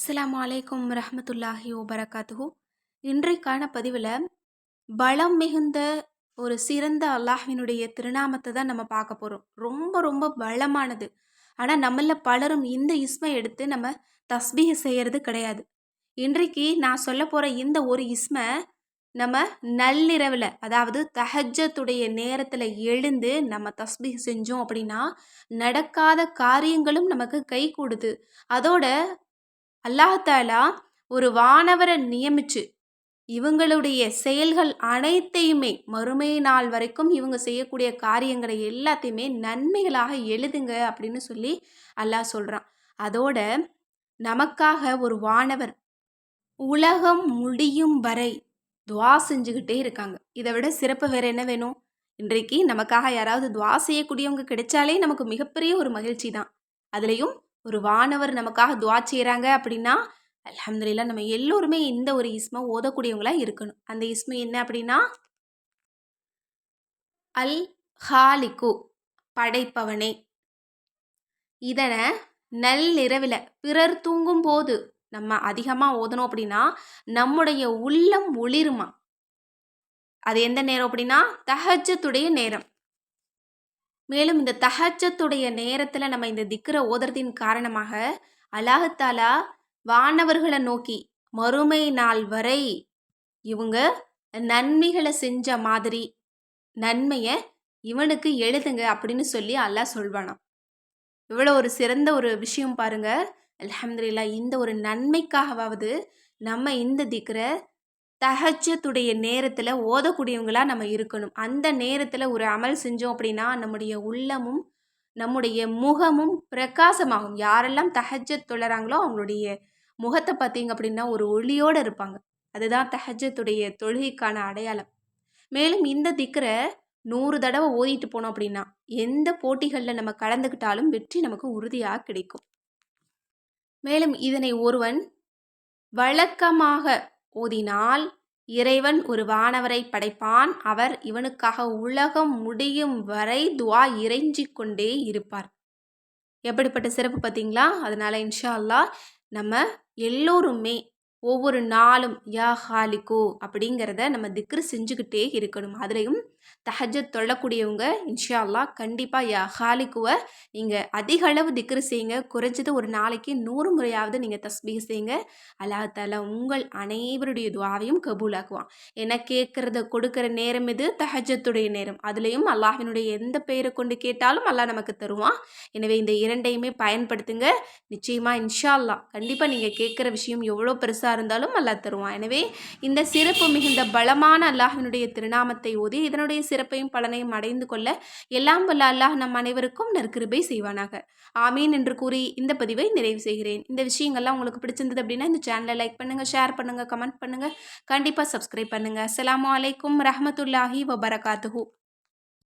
அஸ்லாம் அலைக்கும் ரஹமத்துல்லாஹி வபரகாத்துஹு. இன்றைக்கான பதிவில் பலம் மிகுந்த ஒரு சிறந்த அல்லாஹினுடைய திருநாமத்தை தான் நம்ம பார்க்க போகிறோம் ரொம்ப ரொம்ப பலமானது. ஆனால் நம்மள பலரும் இந்த இஸ்மை எடுத்து நம்ம தஸ்பீக செய்கிறது கிடையாது. இன்றைக்கு நான் சொல்ல போகிற இந்த ஒரு இஸ்மை நம்ம நள்ளிரவில் அதாவது தஹஜத்துடைய நேரத்தில் எழுந்து நம்ம தஸ்பீக செஞ்சோம் அப்படின்னா நடக்காத காரியங்களும் நமக்கு கை கொடுது. அதோட அல்லாஹாலா ஒரு வானவரை நியமிச்சு இவங்களுடைய செயல்கள் அனைத்தையுமே மறுமை நாள் வரைக்கும் இவங்க செய்யக்கூடிய காரியங்களை எல்லாத்தையுமே நன்மைகளாக எழுதுங்க அப்படின்னு சொல்லி அல்லாஹ் சொல்கிறான் அதோட நமக்காக ஒரு வானவர் உலகம் முடியும் வரை துவா செஞ்சுக்கிட்டே இருக்காங்க. இதை விட சிறப்பு வேறு என்ன வேணும்? இன்றைக்கு நமக்காக யாராவது துவா செய்யக்கூடியவங்க கிடைச்சாலே நமக்கு மிகப்பெரிய ஒரு மகிழ்ச்சி தான். அதுலேயும் ஒரு வானவர் நமக்காக துவா செய்கிறாங்க அப்படின்னா அலமதுல்லா நம்ம எல்லோருமே இந்த ஒரு இஸ்மை ஓதக்கூடியவங்களா இருக்கணும். அந்த இஸ்மை என்ன அப்படின்னா அல் ஹாலிக்கு படைப்பவனே. இதனை நள்ளிரவில் பிறர் தூங்கும் போது நம்ம அதிகமாக ஓதணும் அப்படின்னா நம்முடைய உள்ளம் ஒளிருமா? அது எந்த நேரம் அப்படின்னா தஹஜத்துடைய நேரம். மேலும் இந்த தஹஜத்துடைய நேரத்தில் நம்ம இந்த திக்கரை ஓதுறதின் காரணமாக அலாஹத்தாலா வானவர்களை நோக்கி மறுமை நாள் வரை இவங்க நன்மைகளை செஞ்ச மாதிரி நன்மையை இவனுக்கு எழுதுங்க அப்படின்னு சொல்லி அல்லாஹ் சொல்வானாம். இவ்வளோ ஒரு சிறந்த ஒரு விஷயம் பாருங்க. அலமதுல்லா இந்த ஒரு நன்மைக்காகவாவது நம்ம இந்த திக்கரை தஹஜத்துடைய நேரத்தில் ஓதக்கூடியவங்களாக நம்ம இருக்கணும். அந்த நேரத்தில் ஒரு அமல் செஞ்சோம் அப்படின்னா நம்முடைய உள்ளமும் நம்முடைய முகமும் பிரகாசமாகும். யாரெல்லாம் தஹஜத் தொழறாங்களோ அவங்களுடைய முகத்தை பார்த்தீங்க அப்படின்னா ஒரு ஒளியோடு இருப்பாங்க. அதுதான் தஹஜத்துடைய தொழுகைக்கான அடையாளம். மேலும் இந்த திக்கரை நூறு தடவை ஓதிட்டு போனோம் அப்படின்னா எந்த போட்டிகளில் நம்ம கலந்துக்கிட்டாலும் வெற்றி நமக்கு உறுதியாக கிடைக்கும். மேலும் இதனை ஒருவன் வழக்கமாக ஓதினால் இறைவன் ஒரு வானவரை படைப்பான். அவர் இவனுக்காக உலகம் முடியும் வரை துவா இறைஞ்சி கொண்டே இருப்பார். எப்படிப்பட்ட சிறப்பு பார்த்தீங்களா? அதனால இன்ஷா அல்லா நம்ம எல்லோருமே ஒவ்வொரு நாளும் யா ஹாலிகோ அப்படிங்கிறத நம்ம திக்ரு செஞ்சுக்கிட்டே இருக்கணும். அதுலேயும் தஹஜத் தொழக்கூடியவங்க இன்ஷா அல்லா கண்டிப்பாக யா ஹாலிக்குவை நீங்கள் அதிக அளவு திக்ரு செய்யுங்க குறைஞ்சது ஒரு நாளைக்கு நூறு முறையாவது நீங்கள் தஸ்பீக செய்யுங்க அல்லாஹால உங்கள் அனைவருடைய துவாவையும் கபூலாக்குவான். ஏன்னா கேட்குறத கொடுக்குற நேரம் இது தஹஜத்துடைய நேரம். அதுலேயும் அல்லாஹினுடைய எந்த பெயரை கொண்டு கேட்டாலும் அல்லாஹ் நமக்கு தருவான். எனவே இந்த இரண்டையுமே பயன்படுத்துங்க. நிச்சயமாக இன்ஷா அல்லா கண்டிப்பாக நீங்கள் கேட்குற விஷயம் எவ்வளோ பெருசாக இருந்தாலும் அல்லாஹ் தருவான். எனவே இந்த சிறப்பு மிகுந்த பலமான அல்லாஹினுடைய திருநாமத்தை ஓதி இதனுடைய இதனுடைய சிறப்பையும் பலனையும் அடைந்து கொள்ள எல்லாம் வல்ல அல்லாஹ் நம் அனைவருக்கும் நற்கிருபை செய்வானாக. ஆமீன் என்று கூறி இந்த பதிவை நிறைவு செய்கிறேன். இந்த விஷயங்கள்லாம் உங்களுக்கு பிடிச்சிருந்தது அப்படின்னா இந்த சேனலை லைக் பண்ணுங்கள் ஷேர் பண்ணுங்கள் கமெண்ட் பண்ணுங்கள் கண்டிப்பாக சப்ஸ்கிரைப் பண்ணுங்கள் அஸ்லாம் வலைக்கம் ரஹமத்துல்லாஹி வபரகாத்துஹூ.